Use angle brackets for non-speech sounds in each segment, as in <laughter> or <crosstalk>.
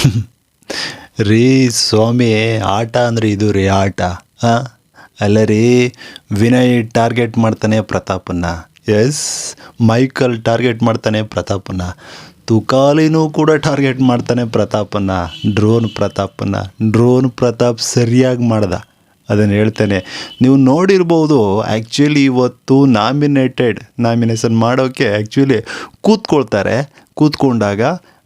<laughs> ರೀ ಸ್ವಾಮಿ, ಆಟ ಅಂದರೆ ಇದು ರೀ ಆಟ. ಹಾಂ? ಅಲ್ಲ ರೀ, ವಿನಯ್ ಟಾರ್ಗೆಟ್ ಮಾಡ್ತಾನೆ ಪ್ರತಾಪನ್ನ ಎಸ್ ಮೈಕಲ್ ಟಾರ್ಗೆಟ್ ಮಾಡ್ತಾನೆ ಪ್ರತಾಪನ್ನ ತುಕಾಲಿನೂ ಕೂಡ ಟಾರ್ಗೆಟ್ ಮಾಡ್ತಾನೆ ಪ್ರತಾಪನ್ನ ಡ್ರೋನ್ ಪ್ರತಾಪನ್ನ ಡ್ರೋನ್ ಪ್ರತಾಪ್ ಸರಿಯಾಗಿ ಮಾಡ್ದ. ಅದನ್ನು ಹೇಳ್ತೇನೆ. ನೀವು ನೋಡಿರ್ಬೋದು ಆ್ಯಕ್ಚುಲಿ ಇವತ್ತು ನಾಮಿನೇಟೆಡ್ ನಾಮಿನೇಷನ್ ಮಾಡೋಕ್ಕೆ ಆ್ಯಕ್ಚುಲಿ ಕೂತ್ಕೊಳ್ತಾರೆ. ಕೂತ್ಕೊಂಡಾಗ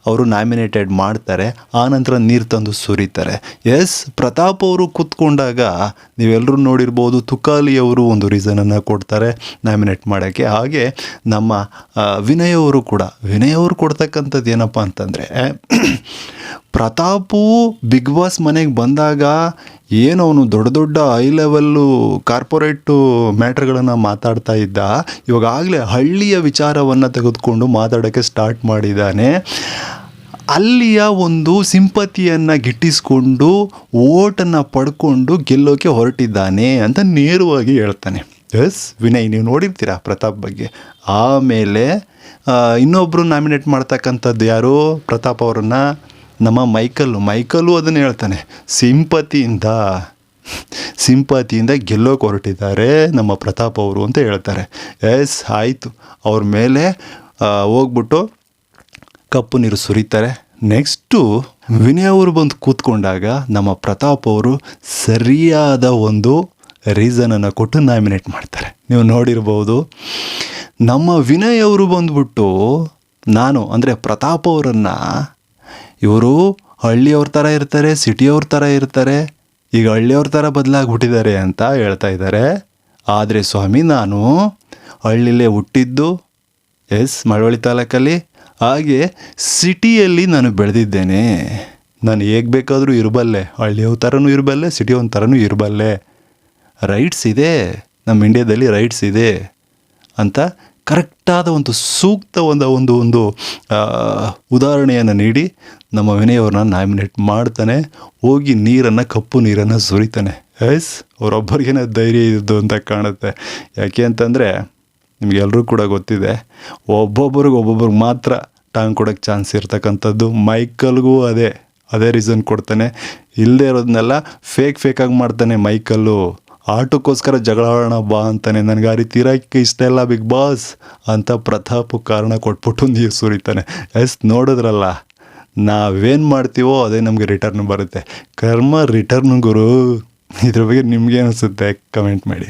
ಅವರು ನಾಮಿನೇಟೆಡ್ ಮಾಡ್ತಾರೆ ಆನಂತರ ನೀರು ತಂದು ಸುರಿತಾರೆ. ಎಸ್, ಪ್ರತಾಪ್ ಅವರು ಕೂತ್ಕೊಂಡಾಗ ನೀವೆಲ್ಲರೂ ನೋಡಿರ್ಬೋದು ತುಕಾಲಿ ಅವರು ಒಂದು ರೀಸನನ್ನು ಕೊಡ್ತಾರೆ ನಾಮಿನೇಟ್ ಮಾಡೋಕ್ಕೆ. ಹಾಗೆ ನಮ್ಮ ವಿನಯ್ ಅವರು ಕೂಡ. ವಿನಯ್ ಅವರು ಕೊಡ್ತಕ್ಕಂಥದ್ದು ಏನಪ್ಪ ಅಂತಂದರೆ, <clears throat> ಪ್ರತಾಪು ಬಿಗ್ ಬಾಸ್ ಮನೆಗೆ ಬಂದಾಗ ಏನು ಅವನು ದೊಡ್ಡ ದೊಡ್ಡ ಹೈ ಲೆವೆಲ್ಲು ಕಾರ್ಪೊರೇಟು ಮ್ಯಾಟ್ರ್ಗಳನ್ನು ಮಾತಾಡ್ತಾ ಇದ್ದ. ಇವಾಗಲೇ ಹಳ್ಳಿಯ ವಿಚಾರವನ್ನು ತೆಗೆದುಕೊಂಡು ಮಾತಾಡೋಕ್ಕೆ ಸ್ಟಾರ್ಟ್ ಮಾಡಿದ್ದಾನೆ. ಅಲ್ಲಿಯ ಒಂದು ಸಿಂಪತಿಯನ್ನು ಗಿಟ್ಟಿಸ್ಕೊಂಡು ಓಟನ್ನು ಪಡ್ಕೊಂಡು ಗೆಲ್ಲೋಕೆ ಹೊರಟಿದ್ದಾನೆ ಅಂತ ನೇರವಾಗಿ ಹೇಳ್ತಾನೆ. ಎಸ್, ವಿನಯ್, ನೀವು ನೋಡಿರ್ತೀರಾ ಪ್ರತಾಪ್ ಬಗ್ಗೆ? ಆಮೇಲೆ ಇನ್ನೊಬ್ಬರು ನಾಮಿನೇಟ್ ಮಾಡ್ತಕ್ಕಂಥದ್ದು ಯಾರು? ಪ್ರತಾಪ್ ಅವರನ್ನು? ನಮ್ಮ ಮೈಕಲ್ಲು ಮೈಕಲ್ಲು ಅದನ್ನು ಹೇಳ್ತಾನೆ. ಸಿಂಪತಿಯಿಂದ ಸಿಂಪತಿಯಿಂದ ಗೆಲ್ಲೋಕೆ ಹೊರಟಿದ್ದಾರೆ ನಮ್ಮ ಪ್ರತಾಪ್ ಅವರು ಅಂತ ಹೇಳ್ತಾರೆ. ಎಸ್, ಆಯಿತು. ಅವ್ರ ಮೇಲೆ ಹೋಗ್ಬಿಟ್ಟು ಕಪ್ಪು ನೀರು ಸುರಿತಾರೆ. ನೆಕ್ಸ್ಟು, ವಿನಯ್ ಅವರು ಬಂದು ಕೂತ್ಕೊಂಡಾಗ ನಮ್ಮ ಪ್ರತಾಪ್ ಅವರು ಸರಿಯಾದ ಒಂದು ರೀಸನನ್ನು ಕೊಟ್ಟು ನಾಮಿನೇಟ್ ಮಾಡ್ತಾರೆ. ನೀವು ನೋಡಿರ್ಬೋದು. ನಮ್ಮ ವಿನಯ್ ಅವರು ಬಂದ್ಬಿಟ್ಟು, ನಾನು, ಅಂದರೆ ಪ್ರತಾಪ್ ಅವರನ್ನು ಇವರು ಹಳ್ಳಿಯವ್ರ ಥರ ಇರ್ತಾರೆ, ಸಿಟಿಯವ್ರ ಥರ ಇರ್ತಾರೆ, ಈಗ ಹಳ್ಳಿಯವ್ರ ಥರ ಬದಲಾಗ್ಬಿಟ್ಟಿದ್ದಾರೆ ಅಂತ ಹೇಳ್ತಾ ಇದ್ದಾರೆ. ಆದರೆ ಸ್ವಾಮಿ, ನಾನು ಹಳ್ಳಿಲೇ ಹುಟ್ಟಿದ್ದು ಎಸ್ ಮಳವಳ್ಳಿ ತಾಲೂಕಲ್ಲಿ. ಹಾಗೆ ಸಿಟಿಯಲ್ಲಿ ನಾನು ಬೆಳೆದಿದ್ದೇನೆ. ನಾನು ಹೇಗೆ ಬೇಕಾದರೂ ಇರಬಲ್ಲೆ, ಹಳ್ಳಿಯವ್ರ ಥರನೂ ಇರಬಲ್ಲೆ, ಸಿಟಿಯವ್ರ ಥರನೂ ಇರಬಲ್ಲೆ. ರೈಟ್ಸ್ ಇದೆ, ನಮ್ಮ ಇಂಡಿಯಾದಲ್ಲಿ ರೈಟ್ಸ್ ಇದೆ ಅಂತ ಕರೆಕ್ಟಾದ ಒಂದು ಸೂಕ್ತ ಒಂದು ಒಂದು ಒಂದು ಉದಾಹರಣೆಯನ್ನು ನೀಡಿ. ನಮ್ಮ ವಿನಯವ್ರನ್ನ ನಾಮಿನೇಟ್ ಮಾಡ್ತಾನೆ. ಹೋಗಿ ನೀರನ್ನು, ಕಪ್ಪು ನೀರನ್ನು ಸುರಿತಾನೆ. ಎಸ್, ಅವರೊಬ್ಬರಿಗೇನೆ ಧೈರ್ಯ ಇದ್ದು ಅಂತ ಕಾಣುತ್ತೆ. ಯಾಕೆ ಅಂತಂದರೆ ನಿಮಗೆಲ್ಲರೂ ಕೂಡ ಗೊತ್ತಿದೆ. ಒಬ್ಬೊಬ್ಬರಿಗೆ ಒಬ್ಬೊಬ್ರಿಗೆ ಮಾತ್ರ ಟಾಂಗ್ ಕೊಡೋಕ್ಕೆ ಚಾನ್ಸ್ ಇರ್ತಕ್ಕಂಥದ್ದು. ಮೈಕಲ್ಗೂ ಅದೇ ಅದೇ ರೀಸನ್ ಕೊಡ್ತಾನೆ. ಇಲ್ಲದೆ ಇರೋದನ್ನೆಲ್ಲ ಫೇಕ್ ಫೇಕಾಗಿ ಮಾಡ್ತಾನೆ ಮೈಕಲ್ಲು. ಆಟಕ್ಕೋಸ್ಕರ ಜಗಳ ಆಡೋಣ ಬಾ ಅಂತಾನೆ. ನನಗೆ ಆ ರೀತಿ ಇರೋಕ್ಕೆ ಇಷ್ಟ ಇಲ್ಲ ಬಿಗ್ ಬಾಸ್ ಅಂತ ಪ್ರತಾಪ್ ಕಾರಣ ಕೊಟ್ಬಿಟ್ಟು ನೀರು ಸುರಿತಾನೆ. ಎಸ್, ನೋಡಿದ್ರಲ್ಲ, ನಾವೇನು ಮಾಡ್ತೀವೋ ಅದೇ ನಮಗೆ ರಿಟರ್ನ್ ಬರುತ್ತೆ. ಕರ್ಮ ರಿಟರ್ನ್ ಗುರು. ಇದ್ರ ಬಗ್ಗೆ ನಿಮ್ಗೆ ಅನಿಸುತ್ತೆ? ಕಮೆಂಟ್ ಮಾಡಿ.